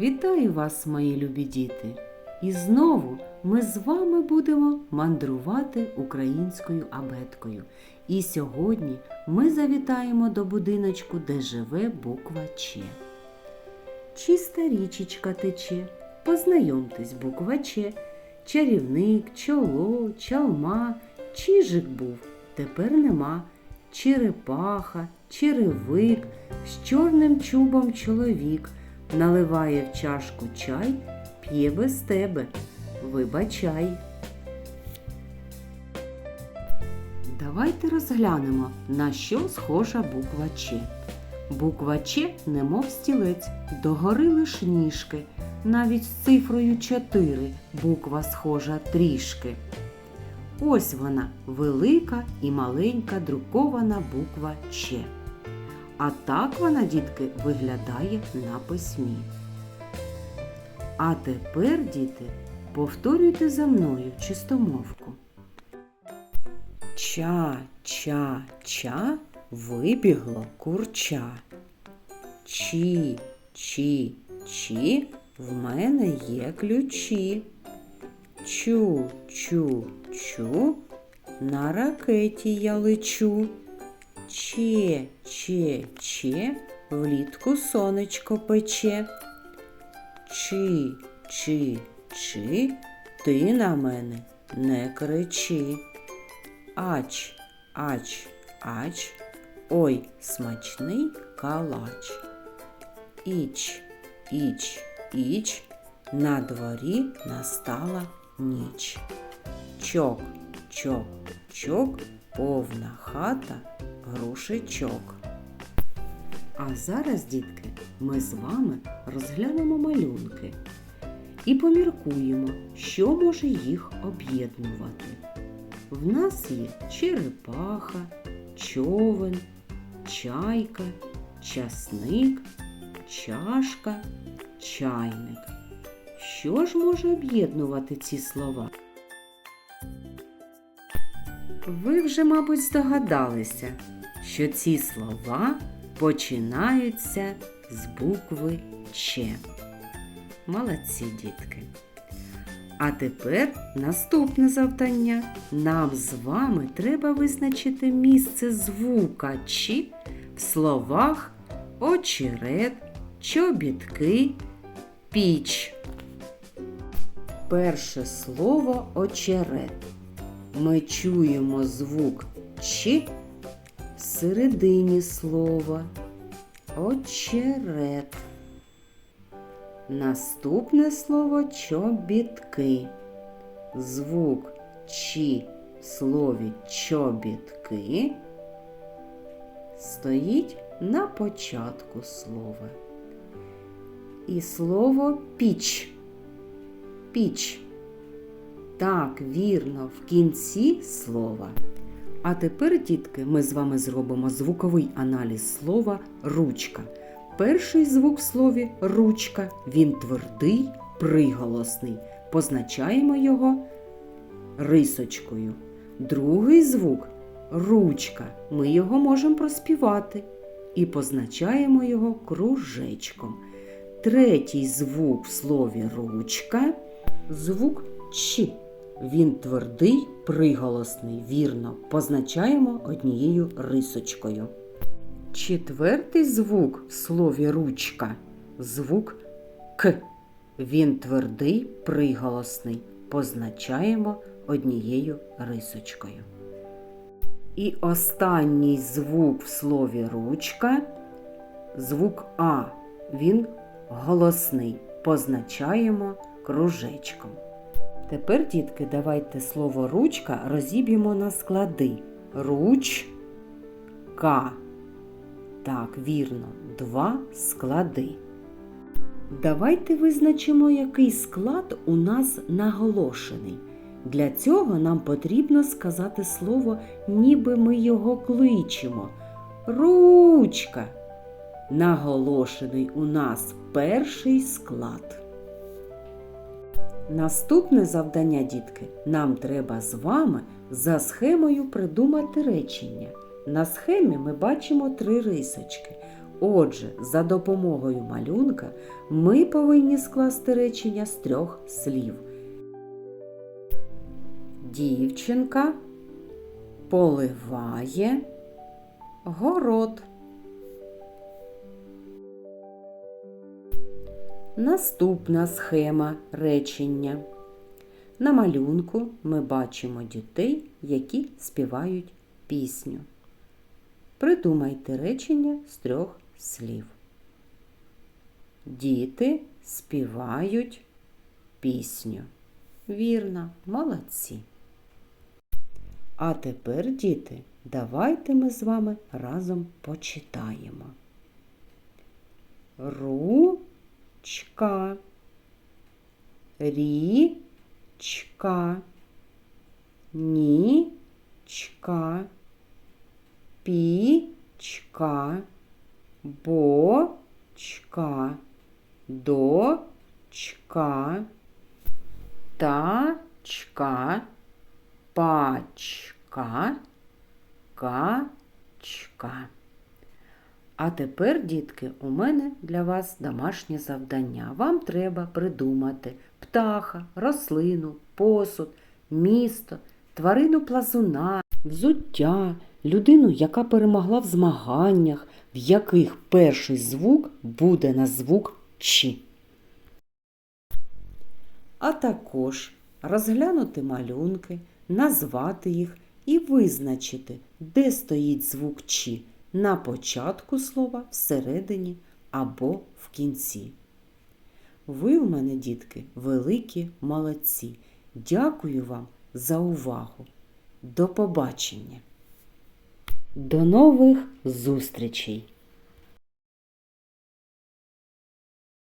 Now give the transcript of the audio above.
Вітаю вас, мої любі діти! І знову ми з вами будемо мандрувати українською абеткою. І сьогодні ми завітаємо до будиночку, де живе буква Ч. Чиста річечка тече. Познайомтесь, буква Ч. Чарівник, чоло, чалма, чижик був, тепер нема. Черепаха, черевик, з чорним чубом чоловік наливає в чашку чай, п'є без тебе. Вибачай. Давайте розглянемо, на що схожа буква Ч. Буква Ч, немов стілець, догори лиш ніжки. Навіть з цифрою 4 буква схожа трішки. Ось вона, велика і маленька друкована буква Ч. А так вона, дітки, виглядає на письмі. А тепер, діти, повторюйте за мною чистомовку. Ча, ча, ча вибігло курча. Чі, чі, чі в мене є ключі. Чу, чу, чу, на ракеті я лечу. Че, че, че, влітку сонечко пече. Чи, чи, чи, ти на мене не кричи. Ач, ач, ач, ой, смачний калач. Іч, іч, іч, на дворі настала ніч. Чок, чок, чок, повна хата грушечок. А зараз, дітки, ми з вами розглянемо малюнки і поміркуємо, що може їх об'єднувати. В нас є черепаха, човен, чайка, часник, чашка, чайник. Що ж може об'єднувати ці слова? Ви вже, мабуть, здогадалися, що ці слова починаються з букви Ч. Молодці дітки. А тепер наступне завдання. Нам з вами треба визначити місце звука Ч в словах очерет, чобітки, піч. Перше слово очерет. Ми чуємо звук Ч всередині слова. Очерет. Наступне слово чобітки. Звук Ч в слові чобітки стоїть на початку слова. І слово піч. Піч. Так, вірно, в кінці слова. А тепер, дітки, ми з вами зробимо звуковий аналіз слова ручка. Перший звук в слові ручка, він твердий, приголосний. Позначаємо його рисочкою. Другий звук ручка. Ми його можемо проспівати і позначаємо його кружечком. Третій звук в слові ручка звук Ч. Він твердий, приголосний, вірно, позначаємо однією рисочкою. Четвертий звук в слові ручка звук К. Він твердий, приголосний, позначаємо однією рисочкою. І останній звук в слові ручка звук А. Він голосний, позначаємо кружечком. Тепер, дітки, давайте слово ручка розіб'ємо на склади. Ручка. Так, вірно, два склади. Давайте визначимо, який склад у нас наголошений. Для цього нам потрібно сказати слово, ніби ми його кличемо. Ручка. Наголошений у нас перший склад. Наступне завдання, дітки, нам треба з вами за схемою придумати речення. На схемі ми бачимо три рисочки. Отже, за допомогою малюнка ми повинні скласти речення з трьох слів. Дівчинка поливає город. Наступна схема речення. На малюнку ми бачимо дітей, які співають пісню. Придумайте речення з трьох слів. Діти співають пісню. Вірно, молодці. А тепер, діти, давайте ми з вами разом почитаємо. Ручка, річка, нічка, пічка, бочка, дочка, тачка, пачка, качка. А тепер, дітки, у мене для вас домашнє завдання. Вам треба придумати птаха, рослину, посуд, місто, тварину плазуна, взуття, людину, яка перемогла в змаганнях, в яких перший звук буде на звук Ч. А також розглянути малюнки, назвати їх і визначити, де стоїть звук Ч на початку слова, всередині або в кінці. Ви в мене, дітки, великі молодці. Дякую вам за увагу. До побачення. До нових зустрічей!